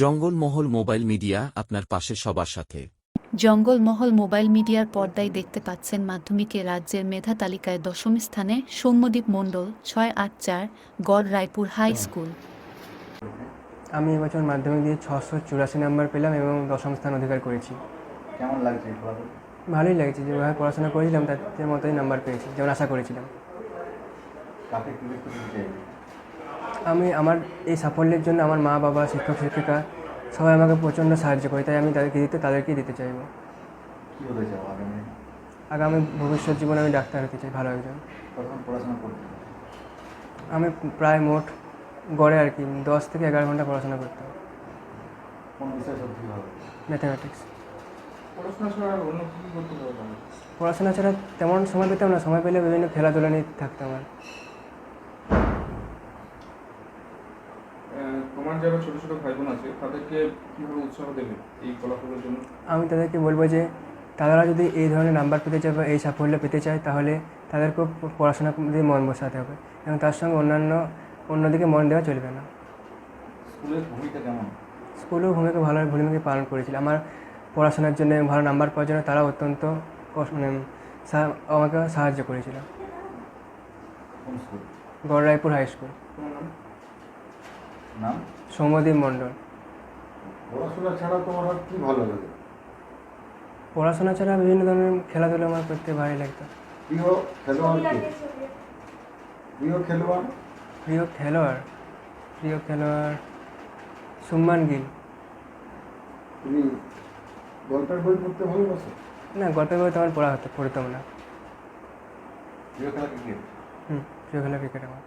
Jangalmahal mobile media আপনার পাশে সবার সাথে। জঙ্গলমহল মোবাইল মিডিয়ার পর্দায় দেখতে পাচ্ছেন মাধ্যমিকে রাজ্যের মেধা তালিকায় দশম স্থানে সৌম্যদীপ মণ্ডল ছয় আট চার গড় রায়পুর হাই স্কুল। আমি এবছর মাধ্যমিক দিয়ে ছশো চুরাশি নাম্বার পেলাম এবং দশম স্থান অধিকার করেছি। কেমন লাগছে ভালোই লাগছে যেভাবে পড়াশোনা করেছিলাম তার মতোই নাম্বার পেয়েছি যেমন আশা করেছিলাম কাকে কৃতিত্ব দিতে চাইবে আমি আমার এই সাফল্যের জন্য আমার মা বাবা শিক্ষক শিক্ষিকা সবাই আমাকে প্রচণ্ড সাহায্য করে তাই আমি তাদেরকে দিতে তাদেরকেই দিতে চাইব। কী হতে চাও আগামী? আগামী ভবিষ্যৎ জীবনে আমি ডাক্তার হতে চাই ভালো একজন। আমি প্রায় মোট গড়ে আর কি দশ থেকে এগারো ঘণ্টা পড়াশোনা করতাম ম্যাথামেটিক্স। পড়াশোনা ছাড়া তেমন সময় পেতাম না সময় পেলে বিভিন্ন খেলাধুলা নিয়ে থাকতাম আর আহ, তোমার যারা ছোটো ছোটো ভাই বোন আছে তাদেরকে কীভাবে উৎসাহ দেবে এই ফলাফলের জন্য? আমি তাদেরকে বলব যে তারা যদি এই ধরনের নাম্বার পেতে চায় বা এই সাফল্য পেতে চায় তাহলে তাদেরকেও প- পড়াশোনার দিয়ে মন বসাতে হবে এবং তার সঙ্গে অন্যান্য অন্যদিকে মন দেওয়া চলবে না। স্কুলের ভূমিকা কেমন? স্কুলেও ভূমিকা ভালো ভূমিকা পালন করেছিল। আমার পড়াশোনার জন্য ভালো নাম্বার পাওয়ার জন্য তারা অত্যন্ত মানে আমাকে সাহায্য করেছিল। কোন স্কুল? গড় রায়পুর হাই স্কুল নাম? সৌম্যদীপ মণ্ডল। পড়াশোনা ছাড়া তোমার আর কী ভালো লাগে? পড়াশোনা ছাড়া বিভিন্ন ধরনের খেলাধুলা আমার করতে ভালোই লাগতো। প্রিয় খেলোয়াড় কে? প্রিয় খেলোয়াড়? প্রিয় খেলোয়াড়? প্রিয় খেলোয়াড় সুম্মান গিল। তুমি গল্পের বই পড়তে ভালোবাসো? না গল্পের বই তেমন পড়া হতো পড়তাম না। প্রিয় খেলা ক্রিকেট? হুম প্রিয় খেলা ক্রিকেট আমার।